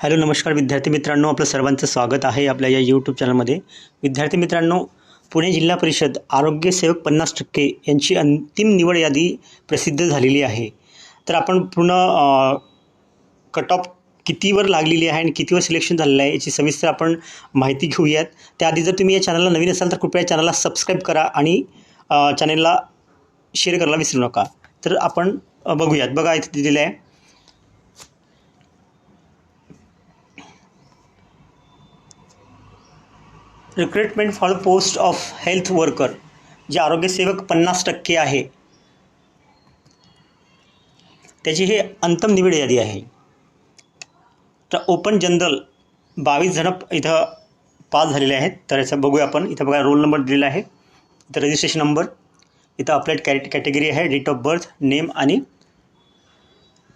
Hello नमस्कार विद्यार्थी मित्रांनो आपलं सर्वांचं स्वागत आहे आपल्या या यूट्यूब चॅनलमध्ये विद्यार्थी मित्रांनो पुणे जिल्हा परिषद आरोग्य सेवक पन्नास टक्के यांची अंतिम निवड यादी प्रसिद्ध झालेली आहे. तर आपण पूर्ण कट ऑफ कितीवर लागलेली आहे आणि कितीवर सिलेक्शन झालेलं आहे याची सविस्तर आपण माहिती घेऊयात. त्याआधी जर तुम्ही या चॅनलला नवीन असाल तर कृपया चॅनलला सबस्क्राईब करा आणि चॅनलला शेअर करायला विसरू नका. तर आपण बघूयात. बघा इथे दिलेलं आहे. Recruitment for the post of health worker जे आरोग्यसेवक पन्नास टक्के आहे. त्याची हे अंतिम निवड यादी आहे. तर ओपन जनरल बावीस जण इथं पास झालेले आहेत. तर याचं बघूया आपण. इथं बघा रोल नंबर दिलेला आहे. इथं रजिस्ट्रेशन नंबर इथं अपलेट कॅरे कॅटेगरी आहे. डेट ऑफ बर्थ नेम आणि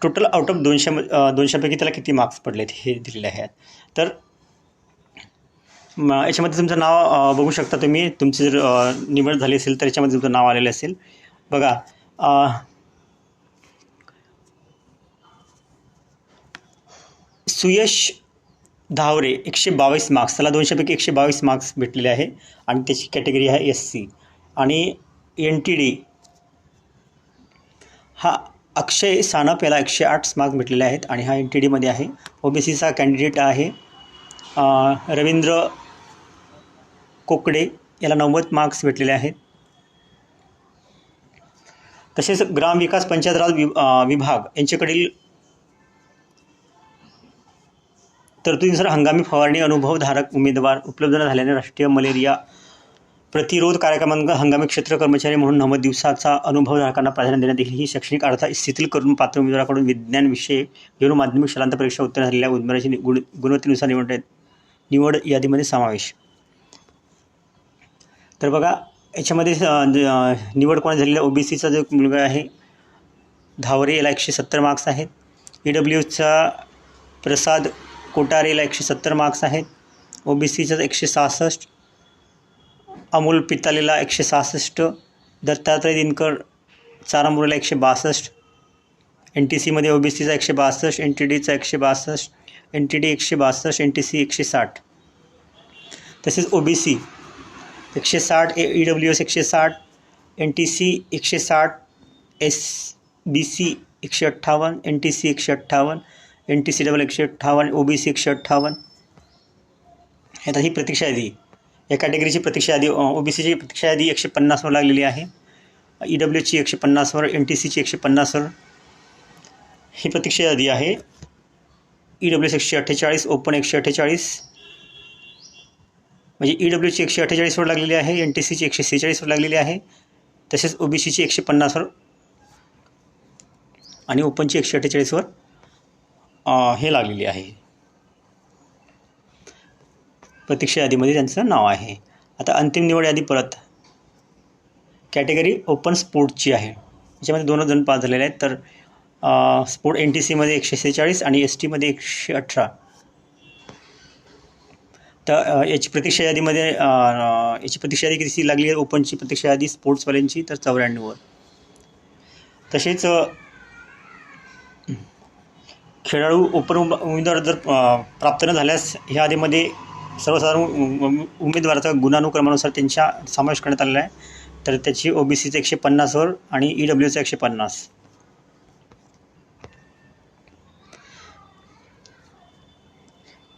टोटल आउट ऑफ दोनशे दोनशेपैकी त्याला किती मार्क्स पडलेत हे दिलेले आहेत. तर याच्यामध्ये तुमचं नाव बघू शकता तुम्ही. तुमची जर निवड झाली असेल तर याच्यामध्ये तुमचं नाव आलेलं असेल. बघा सुयश धावरे एकशे बावीस मार्क्स त्याला दोनशेपैकी एकशे बावीस मार्क्स भेटलेले आहे. आणि त्याची कॅटेगरी आहे एस सी आणि एन टी डी हा अक्षय सानप याला एकशे आठ मार्क्स भेटलेले आहेत. आणि हा एन टी डीमध्ये आहे. ओ बी सीचा कॅन्डिडेट आहे रवींद्र कोकडे याला नव्वद मार्क्स भेटलेले आहेत. तसेच ग्रामविकास पंचायत राज वि विभाग यांच्याकडील तरतुदीनुसार हंगामी फवारणी अनुभवधारक उमेदवार उपलब्ध न झाल्याने राष्ट्रीय मलेरिया प्रतिरोध कार्यक्रमांतर्गत हंगामी क्षेत्र कर्मचारी म्हणून नव्वद दिवसाचा अनुभवधारकांना प्राधान्य देण्यात येईल ही शैक्षणिक अर्हता स्थितील करून पात्र उमेदवाराकडून विज्ञान विषय घेऊन माध्यमिक शालांत परीक्षा उत्तीर्ण झालेल्या उमेदवाराची गुण गुणवत्तेनुसार निवड निवड यादीमध्ये समावेश. तर बघा याच्यामध्ये निवड कोणा झालेला ओ बी सीचा जो मुलगा आहे धावरे याला एकशे सत्तर मार्क्स आहेत. ई डब्ल्यूचा प्रसाद कोटारेला एकशे सत्तर मार्क्स आहेत. ओ बी सीचा एकशे सहासष्ट. अमोल पितालेला एकशे सहासष्ट. दत्तात्रय दिनकर चारामुरेला एकशे बासष्ट. एन टी सीमध्ये ओ बी सीचा एकशे बासष्ट एन टी डीचा एकशे बासष्ट एन टी डी एकशे बासष्ट एन टी सी एकशे साठ. तसेच ओ बी सी एकशे साठ ए ई डब्ल्यू एस एकशे साठ एन टी सी एकशे साठ एस बी सी एकशे अठ्ठावन्न एन टी सी एकशे अठ्ठावन्न एन टी सी डबल एकशे अठ्ठावन्न ओ बी सी एकशे अठ्ठावन्न. आता ही प्रतीक्षा यादी. या कॅटेगरीची प्रतीक्षा यादी ओ बी सीची प्रतीक्षा यादी एकशे पन्नासवर लागलेली आहे. ई डब्ल्यूची एकशे पन्नासवर एन टी सीची एकशे पन्नासवर ही प्रतीक्षा यादी आहे. ई डब्ल्यू एस एकशे अठ्ठेचाळीस ओपन एकशे अठ्ठेचाळीस. म्हणजे ई डब्ल्यूची एकशे अठ्ठेचाळीसवर लागलेली आहे एन टी सीची एकशे सेहेचाळीसवर लागलेली आहे तसेच ओ बी सीची एकशे पन्नासवर आणि ओपनची एकशे अठ्ठेचाळीसवर हे लागलेली आहे. प्रतीक्षा यादीमध्ये त्यांचं नाव आहे. आता अंतिम निवड यादी परत. कॅटेगरी ओपन स्पोर्टची आहे. याच्यामध्ये दोनच जण पास झालेले आहेत तर स्पोर्ट एन टी सीमध्ये एकशे सेहेचाळीस आणि एस टीमध्ये एकशे अठरा. तर याची प्रतीक्षा यादीमध्ये याची प्रतीक्षा यादी किती लागली आहे? ओपनची प्रतीक्षा यादी स्पोर्ट्सवाल्यांची तर चौऱ्याण्णववर. तसेच खेळाडू ओपन उम- उमेदवार जर प्राप्त न झाल्यास ह्या यादीमध्ये सर्वसाधारण उ- उमेदवाराचा गुणानुक्रमानुसार त्यांच्या समावेश करण्यात आलेला आहे. तर त्याची ओ बी सीचं एकशे पन्नासवर आणि ई डब्ल्यूचं एकशे पन्नास.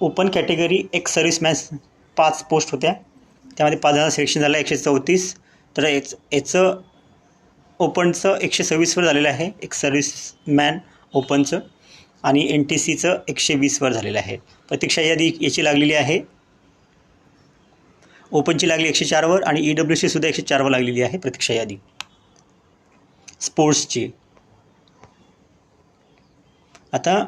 ओपन कॅटेगरी एक सर्व्हिसमॅन पाच पोस्ट होत्या. त्यामध्ये पाच जणांचं सिलेक्शन झालं एकशे चौतीस. तर याच याचं ओपनचं एकशे सव्वीसवर झालेलं आहे. एक सर्व्हिसमॅन ओपनचं आणि एन टी सीचं एकशे वीसवर झालेलं आहे. प्रतीक्षा यादी याची लागलेली आहे. ओपनची लागली एकशे चारवर आणि ई डब्ल्यू सी सुद्धा एकशे चारवर लागलेली आहे प्रतीक्षा यादी. स्पोर्ट्सची आता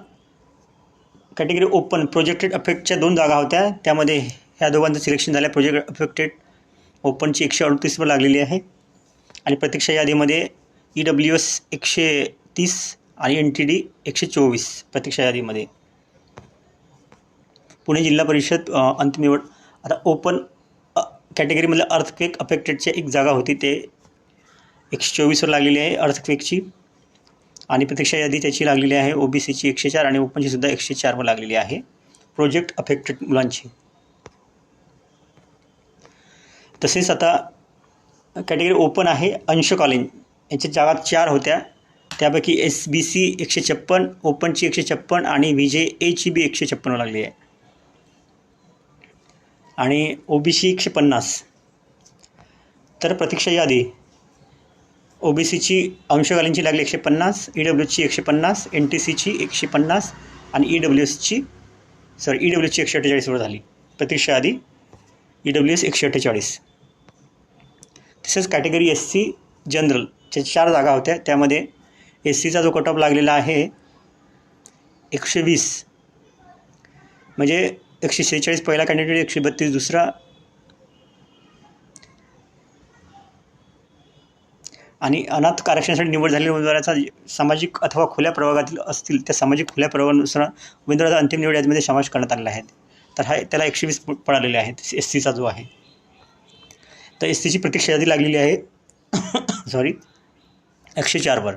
कॅटेगरी ओपन प्रोजेक्टेड अफेक्टच्या दोन जागा होत्या. त्यामध्ये ह्या दोघांचं सिलेक्शन झालं. प्रोजेक्ट अफेक्टेड ओपनची एकशे अडतीसवर लागलेली आहे. आणि प्रतीक्षा यादीमध्ये ई डब्ल्यू एस एकशे तीस आणि एन टी डी एकशे चोवीस प्रतीक्षा यादीमध्ये. पुणे जिल्हा परिषद अंतिम निवड. आता ओपन कॅटेगरीमधल्या अर्थक्वेक अफेक्टेडची एक जागा होती. ते एकशे चोवीसवर लागलेली आहे अर्थक्वेकची आणि प्रतीक्षा यादी त्याची लागलेली आहे. ओ बी सीची एकशे चार आणि ओपनची सुद्धा एकशे चारवर लागलेली आहे. प्रोजेक्ट अफेक्टेड मुलांची. तसेच आता कॅटेगरी ओपन आहे अंशकालीन. याच्या जागा चार होत्या. त्यापैकी एस बी सी एकशे छप्पन ओपनची एकशे छप्पन आणि व्ही जे एची बी एकशे छप्पन लागली आहे. आणि ओ बी सी एकशे पन्नास. तर प्रतीक्षा यादी ओ बी सीची अंशकालीनची लागली एकशे पन्नास ई डब्ल्यूची एकशे पन्नास एन टी सीची एकशे पन्नास आणि ई डब्ल्यू एसची सॉरी ई डब्ल्यू एसची एकशे अठ्ठेचाळीसवर झाली. प्रतीक्षा आधी ई डब्ल्यू एस एकशे अठ्ठेचाळीस तसेच कॅटेगरी एस सी जनरलच्या चार जागा होत्या त्यामध्ये एस सीचा जो कट ऑफ लागलेला आहे एकशे वीस. म्हणजे एकशे शेहेचाळीस पहिला कॅन्डिडेट एकशे बत्तीस दुसरा आणि अनाथ आरक्षणासाठी निवड झालेल्या उमेदवाराचा सामाजिक अथवा खुल्या प्रवर्गातील असतील त्या सामाजिक खुल्या प्रवर्गानुसार उमेदवाराचा अंतिम निवड यादीमध्ये समावेश करण्यात आलेला आहे. तर हा त्याला एकशे वीस पळालेले आहेत एस सीचा जो आहे. तर एस सीची प्रतीक्षा यादी लागलेली आहे. सॉरी एकशे चारवर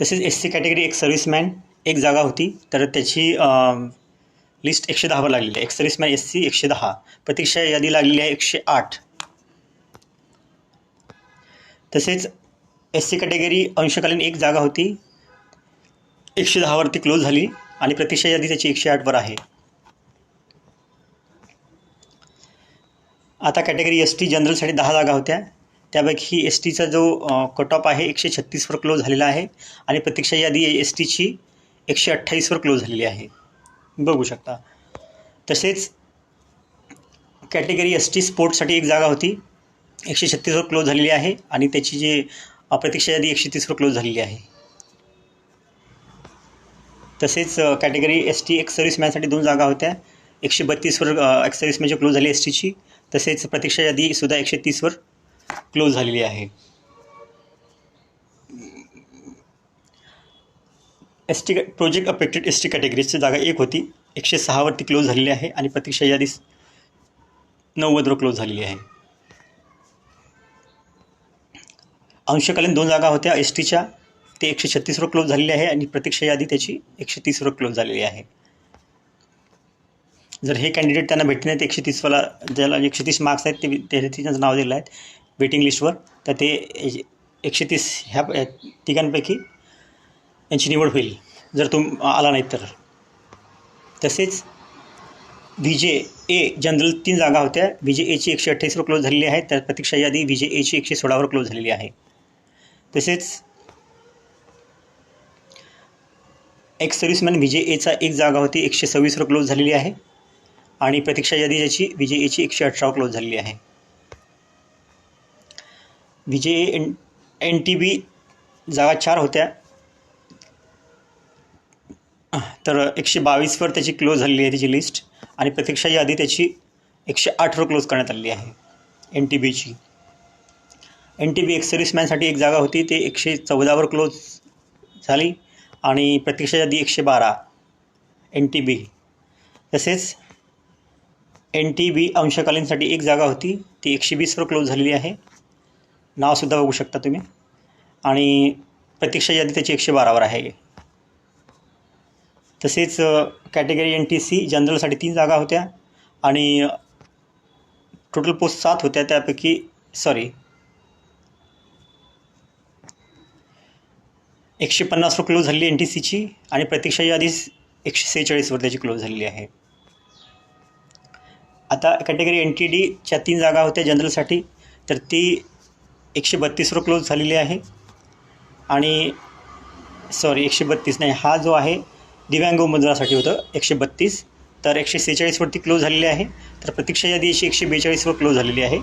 तसेच एस सी कॅटेगरी एक सर्व्हिसमॅन एक जागा होती. तर त्याची लिस्ट एकशे दहावर लागलेली आहे. एक सर्व्हिसमॅन एस सी एकशे दहा. प्रतीक्षा यादी लागलेली आहे एकशे आठ. तसेच एस सी कॅटेगरी अंशकालीन एक जागा होती. एकशे दहावरती क्लोज झाली आणि प्रतीक्षा यादी त्याची एकशे आठवर आहे. आता कॅटेगरी एस टी जनरलसाठी दहा जागा होत्या. त्यापैकी एस टीचा जो कट ऑफ आहे एकशे छत्तीसवर क्लोज झालेला आहे आणि प्रतीक्षा यादी एस टीची एकशे अठ्ठावीसवर क्लोज झालेली आहे. बघू शकता. तसेच कॅटेगरी एस टी स्पोर्ट्ससाठी एक जागा होती. एकशे छत्तीसवर क्लोज झालेली आहे आणि त्याची जी प्रतीक्षा यादी एकशे तीसवर क्लोज झालेली आहे. तसेच कॅटेगरी एस टी एक सर्व्हिसमॅनसाठी दोन जागा होत्या. एकशे बत्तीसवर एक सर्व्हिसमॅनची क्लोज झाली एस टीची तसेच प्रतीक्षा यादी सुद्धा एकशे तीसवर क्लोज झालेली आहे. S T project affected S T कॅटेगरीची जागा एक होती. एकशे सहावरती क्लोज झालेली आहे आणि प्रतीक्षा यादी नव्वदवर क्लोज झालेली आहे. अंशकालीन दोन जागा होत्या. एस टीच्या ते एकशे छत्तीसवर क्लोज झालेली आहे आणि प्रतीक्षा यादी त्याची एकशे तीसवर क्लोज झालेली आहे. जर हे कॅन्डिडेट त्यांना भेटले नाही एकशे तीसवाला ज्याला एकशे तीस मार्क्स आहेत ते विद्यार्थ्यांचं नाव दिलं आहेत वेटिंग लिस्टवर तर ते एकशे तीस ह्या तिघांपैकी यांची निवड होईल जर तुम आला नाही तर. तसेच व्ही जे ए जनरल तीन जागा होत्या. व्ही जे एची एकशे अठ्ठावीसवर क्लोज झालेली आहे. तर प्रतीक्षा यादी व्ही जे एची एकशे सोळावर क्लोज झालेली आहे. तसेच एक सर्व्हिसमॅन व्ही जे एचा एक जागा होती. एकशे सव्वीसवर क्लोज झालेली आहे. आणि प्रतीक्षा यादी ज्याची व्ही जे एची एकशे अठरावर क्लोज झालेली आहे. विजयी एन एन टी बी जागा चार होत्या. तर एकशे बावीसवर त्याची क्लोज झालेली आहे त्याची लिस्ट आणि प्रतीक्षा यादी त्याची एकशे आठवर क्लोज करण्यात आलेली आहे एन टी बीची. एन टी बी एक सर्व्हिसमॅनसाठी एक जागा होती ते एकशे चौदावर क्लोज झाली. आणि प्रतीक्षा यादी एकशे बारा एन टी बी. तसेच एन टी बी अंशकालीनसाठी एक जागा होती ती एकशे वीसवर क्लोज झालेली आहे. नावसुद्धा बघू शकता तुम्ही. आणि प्रतीक्षा यादी त्याची एकशे बारावर आहे. तसेच कॅटेगरी एन टी सी जनरलसाठी तीन जागा होत्या आणि टोटल पोस्ट सात होत्या. त्यापैकी सॉरी एकशे पन्नासवर क्लोज झालेली एन टी सीची आणि प्रतीक्षा यादी एकशे सेहेचाळीसवर त्याची क्लोज झालेली आहे. आता कॅटेगरी एन टी डीच्या तीन जागा होत्या जनरलसाठी तर ती एकशे बत्तीसवर क्लोज झालेली आहे. आणि सॉरी एकशे बत्तीस नाही हा जो आहे दिव्यांग उमेदवारासाठी होतं एकशे बत्तीस. तर एकशे सेहेचाळीसवरती क्लोज झालेली आहे. तर प्रतीक्षा यादी अशी एकशे बेचाळीसवर क्लोज झालेली आहे.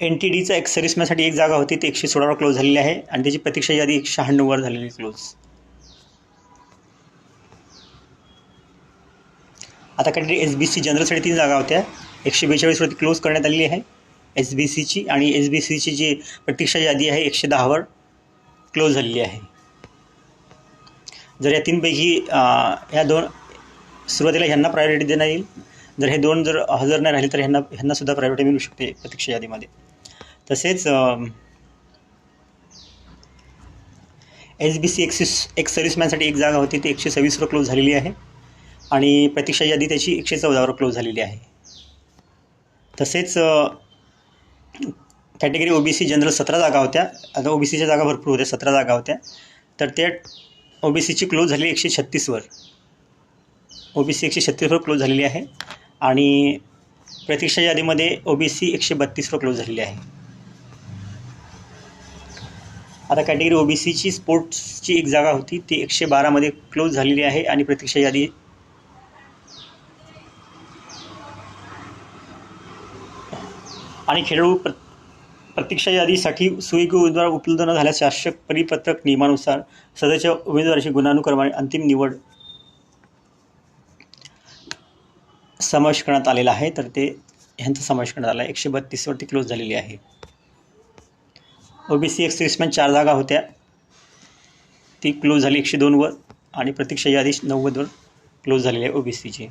एन टी डीचा एक सर्व्हिसमॅनसाठी एक जागा होती ती एकशे सोळावर क्लोज झालेली आहे. आणि त्याची प्रतीक्षा यादी एकशे शहाण्णववर झालेली क्लोज आता कॅटेगरी एस बी सी जनरलसाठी तीन जागा होत्या. एकशे बेचाळीसवरती क्लोज करण्यात आलेली आहे. एस बी सीची आणि एस बी सीची जी प्रतीक्षा यादी आहे एकशे दहावर क्लोज झालेली आहे. जर या तीनपैकी ह्या दोन सुरुवातीला ह्यांना प्रायोरिटी देण्यात येईल. जर हे दोन जर हजर नाही राहिले तर ह्यांना ह्यांनासुद्धा प्रायोरिटी मिळू शकते प्रतीक्षा यादीमध्ये. तसेच एस बी सी एक्सिस एक सर्व्हिसमॅनसाठी एक जागा होती ती एकशे सव्वीसवर क्लोज झालेली आहे. आणि प्रतीक्षा यादी त्याची एकशे चौदावर क्लोज झालेली आहे. तसेच category O B C general सतरा जागा होत्या. आता ओ बी सीच्या जागा भरपूर होत्या सतरा जागा होत्या. तर त्या ओ बी सीची क्लोज झाली एकशे छत्तीसवर. ओ बी सी एकशे छत्तीसवर क्लोज झालेली आहे. आणि प्रतीक्षा यादीमध्ये ओ बी सी एकशे बत्तीसवर क्लोज झालेली आहे. आता कॅटेगरी ओ बी सीची स्पोर्ट्सची एक जागा होती ती एकशे बारामध्ये क्लोज झालेली आहे आणि प्रतीक्षा यादी आणि खेळाडू प्र प्रतीक्षा यादीसाठी सुयोग्य उमेदवार उपलब्ध न झाल्यास शासक परिपत्रक नियमानुसार सध्याच्या उमेदवाराची गुणानुक्रमाने अंतिम निवड समावेश करण्यात आलेला आहे. तर ते ह्यांचा समावेश करण्यात आला आहे. एकशे बत्तीसवरती क्लोज झालेली आहे. ओ बी सी चार जागा होत्या. ती क्लोज झाली एकशे दोनवर आणि प्रतीक्षा यादी नव्वदवर क्लोज झालेली आहे ओ बी सीची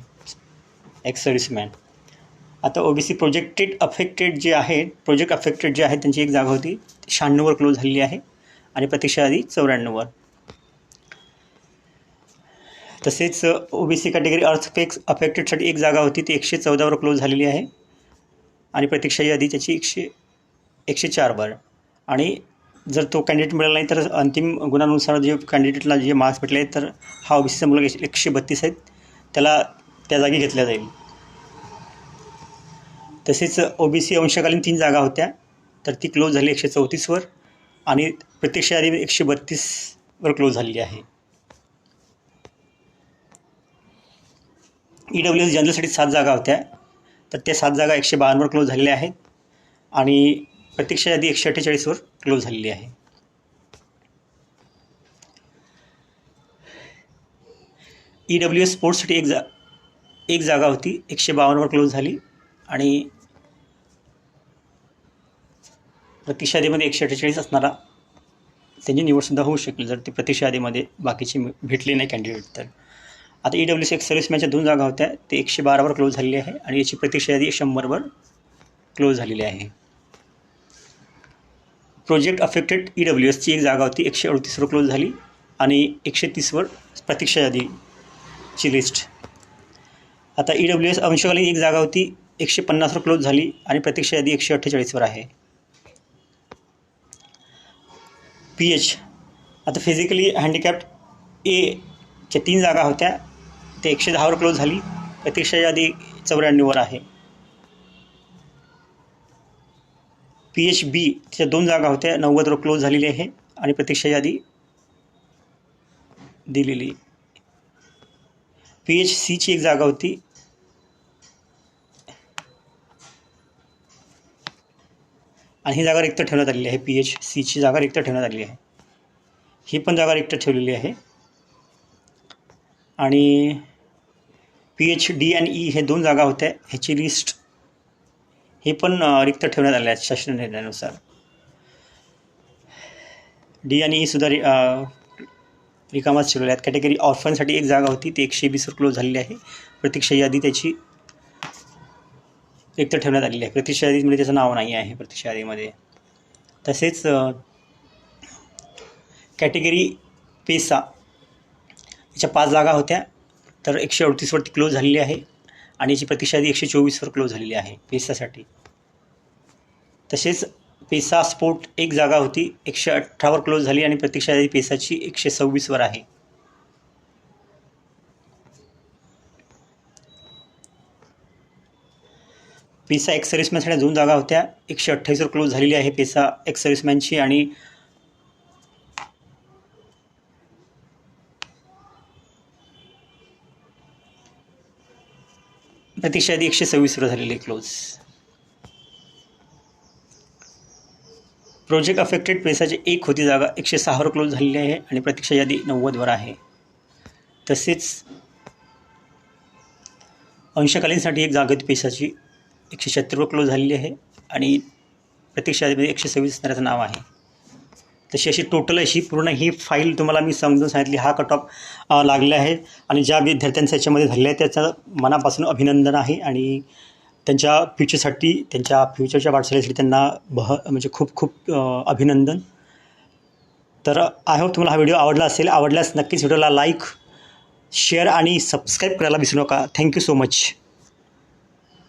आता O B C projected affected जे आहे प्रोजेक्ट अफेक्टेड जे आहेत त्यांची एक जागा होती. शहाण्णववर क्लोज झालेली आहे आणि प्रतीक्षा आधी चौऱ्याण्णववर. तसेच ओ बी सी कॅटेगरी अर्थपेक्स अफेक्टेडसाठी एक जागा होती ती एकशे चौदावर क्लोज झालेली आहे. आणि प्रतीक्षा यादी त्याची एकशे एकशे चारवर. आणि जर तो कॅन्डिडेट मिळाला नाही तर अंतिम गुणानुसार जे कॅन्डिडेटला जे मार्क्स भेटले तर हा ओ बी सीचा मुलगा एकशे बत्तीस आहेत. त्याला त्या जागी घेतल्या जाईल. तसेच ओ बी सी अंशकालीन तीन जागा होत्या. तर ती क्लोज झाली एकशे चौतीसवर आणि प्रत्यक्ष यादी एकशे बत्तीसवर क्लोज झालेली आहे. ई डब्ल्यू एस जनरलसाठी सात जागा होत्या. तर त्या सात जागा एकशे बावन्नवर क्लोज झालेल्या आहेत आणि प्रत्यक्ष यादी एकशे अठ्ठेचाळीसवर क्लोज झालेली आहे. ई डब्ल्यू एस स्पोर्ट्ससाठी एक जा एक जागा होती. एकशे बावन्नवर क्लोज झाली आणि प्रतीक्षा यादीमध्ये एकशे अठ्ठेचाळीस असणारा त्यांची निवडसुद्धा होऊ शकेल जर ते प्रतीक्षा यादीमध्ये बाकीचे भेटले नाही कॅन्डिडेट तर. आता ई डब्ल्यू सी एक सर्व्हिसमॅनच्या दोन जागा होत्या. ते एकशे बारावर क्लोज झालेली आहे आणि याची प्रतीक्षा यादी शंभरवर क्लोज झालेली आहे. प्रोजेक्ट अफेक्टेड ई डब्ल्यू एसची एक जागा होती. एकशे अडतीसवर क्लोज झाली आणि एकशे तीसवर प्रतीक्षा यादीची लिस्ट आता ई डब्ल्यू एस अंशकालीन एक जागा होती. एकशे पन्नासवर क्लोज झाली आणि प्रतीक्षा यादी एकशे अठ्ठेचाळीसवर आहे. पी एच आता फिजिकली हँडिकॅप्ट एच्या तीन जागा होत्या. ते एकशे दहावर क्लोज झाली. प्रतीक्षा यादी चौऱ्याण्णववर आहे. पी एच बीच्या दोन जागा होत्या. नव्वदवर क्लोज झालेली आहे आणि प्रतीक्षा यादी दिलेली. पी एच सीची एक जागा होती. आणि ही जागा रिक्त ठेवण्यात आलेली आहे. पी एच सीची जागा रिक्त ठेवण्यात आलेली आहे. ही पण जागा रिक्त ठेवलेली आहे. आणि पी एच डी आणि ई हे दोन जागा होत्या. ह्याची लिस्ट हे पण रिक्त ठेवण्यात आले आहेत शासन निर्णयानुसार. डी आणि ई सुद्धा रि रिकामाच ठेवलेल्या आहेत. कॅटेगरी ऑर्फनसाठी एक जागा होती. ती एकशे वीस क्लोज झालेली आहे. प्रतीक्षा यादी त्याची रिक्त ठेवण्यात आलेली आहे. प्रतीक्षा यादीमध्ये त्याचं नाव नाही आहे प्रतीक्षा यादीमध्ये. तसेच कॅटेगरी पेसा याच्या पाच जागा होत्या. तर एकशे अडतीसवरती क्लोज झालेली आहे आणि याची प्रतीक्षा यादी एकशे चोवीसवर क्लोज झालेली आहे पेसासाठी तसेच पेसा स्पोर्ट एक जागा होती एकशे अठरावर क्लोज झाली आणि प्रतीक्षा यादी पेसाची एकशे सव्वीसवर आहे. पेसा एक्स सर्व्हिसमॅनसाठी दोन जागा होत्या. एकशे अठ्ठावीसवर क्लोज झालेली आहे पेसा एक्स सर्व्हिसमॅनची आणि प्रतीक्षा यादी एकशे सव्वीसवर झालेली आहे क्लोज प्रोजेक्ट अफेक्टेड पेसाची एक होती जागा एकशे सहावर क्लोज झालेली आहे आणि प्रतीक्षा यादी नव्वदवर आहे. तसेच अंशकालीनसाठी एक जागा होती पेसाची एकशे शहात्तरवर क्लोज झालेली आहे आणि प्रत्यक्षामध्ये म्हणजे एकशे सव्वीस असणाऱ्याचं नाव आहे. तशी अशी टोटल अशी पूर्ण ही फाईल तुम्हाला मी समजून सांगितली. हा कट ऑफ लागला आहे आणि ज्या विद्यार्थ्यांचं याच्यामध्ये झालेलं आहे त्याचं मनापासून अभिनंदन आहे आणि त्यांच्या फ्युचरसाठी त्यांच्या फ्युचरच्या वाटचालीसाठी त्यांना बह म्हणजे खूप खूप अभिनंदन. तर आय होप तुम्हाला हा व्हिडिओ आवडला असेल. आवडल्यास नक्कीच व्हिडिओला लाईक शेअर आणि सबस्क्राईब करायला विसरू नका. Thank you so much